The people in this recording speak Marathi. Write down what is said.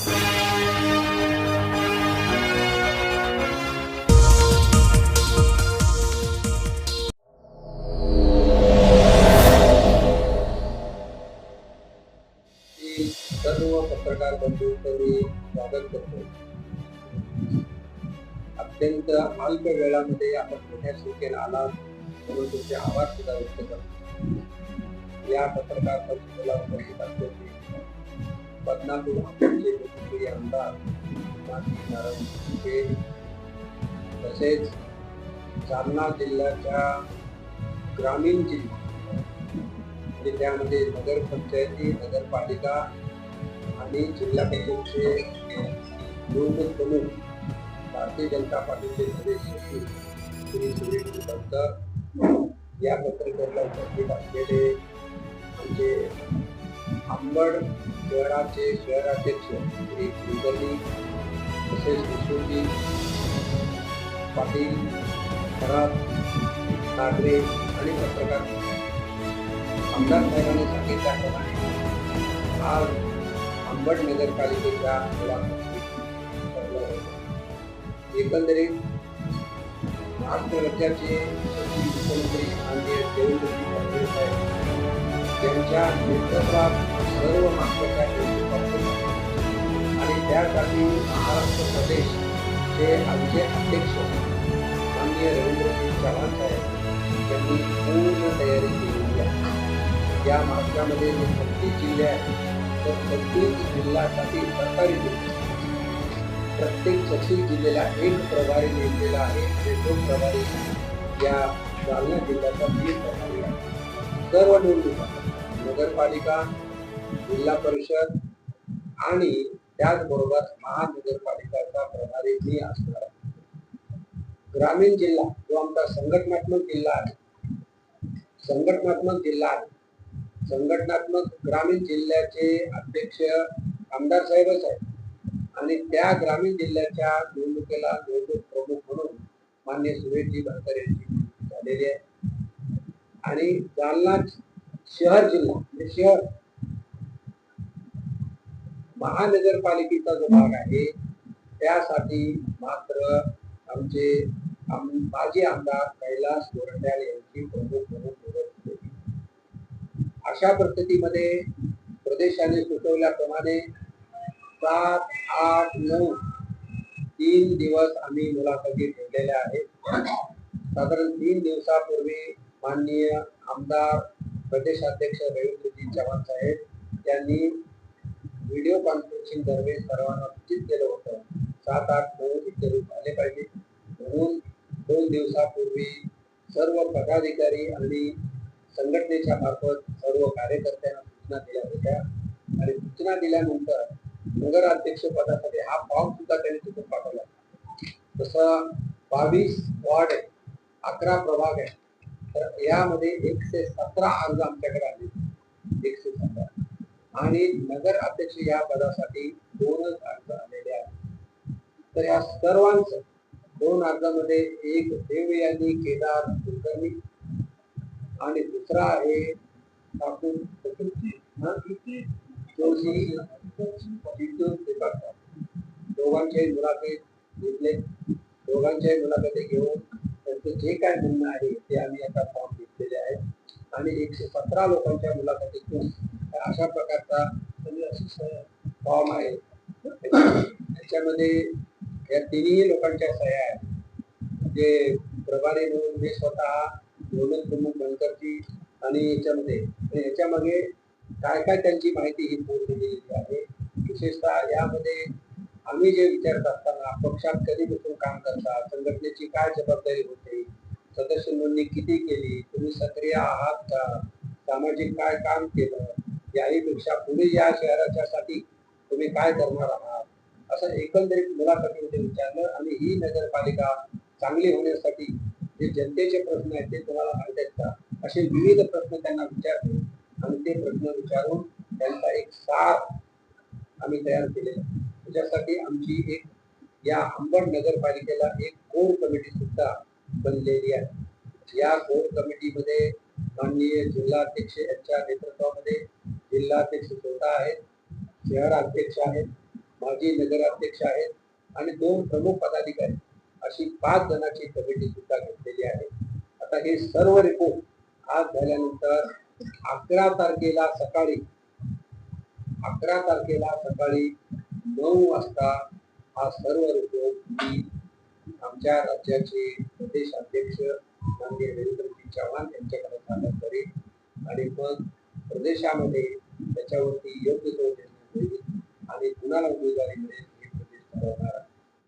सर्व पत्रकार बंधूंचं मी स्वागत करतो अत्यंत अल्प वेळामध्ये आपण मोठ्या संख्येने आलात म्हणून तुमचे आभार सुद्धा व्यक्त करतो. या पत्रकार परिषदेला उपस्थित असलेले बदनापूर आपले लोकप्रिय आमदार माजी नारायण फुके, तसेच जालना जिल्ह्याच्या ग्रामीण जिल्हा म्हणजे त्यामध्ये नगरपंचायती नगरपालिका आणि जिल्हा परिषदचे निवडणूक प्रमुख भारतीय जनता पार्टीचे प्रदेश सचिव श्री सुरेश दत्तर या पत्रकाराला उपस्थित असलेले आमचे आंबड शहराचे शहराध्यक्ष श्री कुलकर्णी तसेच विश्वजी पाटील खरात ठाकरे आणि पत्रकार आमदार साहेबांनी सांगितल्याप्रमाणे आज आंबड नगरपालिकेच्या मुलाखती ठरलं होतं. एकंदरीत महाराष्ट्र त्यांच्या यांच्या नेतृत्वात सर्व मागच्या आणि त्यासाठी महाराष्ट्र प्रदेश हे आमचे अध्यक्ष माननीय रवींद्रजी चव्हाण साहेब यांनी पूर्ण तयारी केलेली आहे. या मार्गामध्ये जे प्रत्येक जिल्हे आहेत तर प्रत्येक जिल्ह्यासाठी सरकारी प्रत्येक सचिव जिल्ह्याला एक प्रभारी नेमलेला आहे. ते दोन प्रभारी या जालना जिल्ह्याचा तीन प्रभारी आहे. सर्व निवडणुका नगरपालिका जिल्हा परिषद आणि त्याचबरोबर महानगरपालिकाचा प्रभारी मी असणार ग्रामीण जिल्हा जो आमचा संघटनात्मक जिल्हा आहे. संघटनात्मक जिल्हा आहे. संघटनात्मक ग्रामीण जिल्ह्याचे अध्यक्ष आमदार साहेबच आहेत. आणि त्या ग्रामीण जिल्ह्याच्या निवडणुकीला निवडणूक प्रमुख म्हणून मान्य सुरेशजी भरकर यांची झालेली आहे. आणि जालना शहर जिल्हा म्हणजे शहर. महानगरपालिकेचा जो भाग आहे त्यासाठी मात्र आमचे माजी आमदार कैलास गोरंड्याल यांची प्रमुख म्हणून निवड केली अशा परिस्थितीमध्ये प्रदेशाने सुचवल्याप्रमाणे सात आठ नऊ तीन दिवस आम्ही मुलाखती ठेवलेल्या आहेत. साधारण तीन दिवसापूर्वी माननीय आमदार प्रदेशाध्यक्ष रवींद्रजी चव्हाण साहेब यांनी व्हिडिओ कॉन्फरन्सिंग दरम्यान सर्वांना सूचित केलं होतं. सात आठ नऊ जरूर झाले पाहिजे. म्हणून दोन दिवसापूर्वी सर्व पदाधिकारी आणि संघटनेच्या मार्फत सर्व कार्यकर्त्यांना सूचना दिल्या होत्या. आणि सूचना दिल्यानंतर नगराध्यक्ष पदासाठी हा फॉर्म सुद्धा त्यांनी तिथून पाठवला. तसं बावीस वॉर्ड आहे अकरा प्रभाग आहे तर यामध्ये एकशे सतरा अर्ज आमच्याकडे आले. एकशे सतरा. आणि नगर अध्यक्ष या पदासाठी दोनच अर्ज आलेले आहेत. तर या सर्वांच दोन अर्जामध्ये एक देव यांनी केदार कुलकर्णी आणि दुसरा आहे ठाकूर जोशी दोघांचे मुलाखत घेतले. दोघांच्याही मुलाखती घेऊन त्यांचं जे काय म्हणणं आहे ते आम्ही आता फॉर्म घेतलेले आहे आणि एकशे सतरा लोकांच्या मुलाखतीतून अशा प्रकारचा फॉर्म आहे. त्याच्यामध्ये या तिन्ही लोकांच्या सह्या आहेत. जे प्रभारी म्हणून मी स्वतः निवडणूक प्रमुख बनकरजी आणि याच्यामध्ये याच्यामध्ये याच्यामागे काय काय त्यांची माहिती ही पूर्ण दिलेली आहे. विशेषतः यामध्ये आम्ही जे विचारत असताना पक्षात कधी बसून काम करता संघटनेची काय जबाबदारी होते सदस्य नोंदणी किती केली? तुम्ही सक्रिय आहात का? सामाजिक काय काम केलं? याही पेक्षा पुढे या शहराच्या साठी तुम्ही काय करणार आहात? असं एकंदरीत मुलाखतीमध्ये विचारलं आणि ही नगरपालिका चांगली होण्यासाठी जे जनतेचे प्रश्न आहेत ते तुम्हाला माहीत आहेत का? असे विविध प्रश्न त्यांना विचारले आणि ते प्रश्न विचारून त्यांचा एक सार आम्ही तयार केलेला त्याच्यासाठी आमची एक या अंबड नगरपालिकेला एक कोर कमिटी सुद्धा बनलेली आहे. या कोर कमिटीमध्ये माननीय जिल्हाध्यक्ष यांच्या नेतृत्वामध्ये जिल्हाध्यक्ष स्वतः आहेत शहर अध्यक्ष आहेत माजी नगराध्यक्ष आहेत आणि दोन प्रमुख पदाधिकारी अशी पाच जणांची कमिटी सुद्धा घेतलेली आहे. आता हे सर्व रिपोर्ट आज झाल्यानंतर अकरा तारखेला सकाळी अकरा तारखेला सकाळी नऊ वाजता हा सर्व रिपोर्ट मी आमच्या राज्याचे प्रदेश अध्यक्ष माननीय नरेंद्रजी चव्हाण यांच्याकडे सादर करेल आणि मग प्रदेशामध्ये त्याच्यावरती योग्य तो निर्णय होईल आणि कुणाला उमेदवारी मिळेल हे प्रदेश ठरवणार आहे.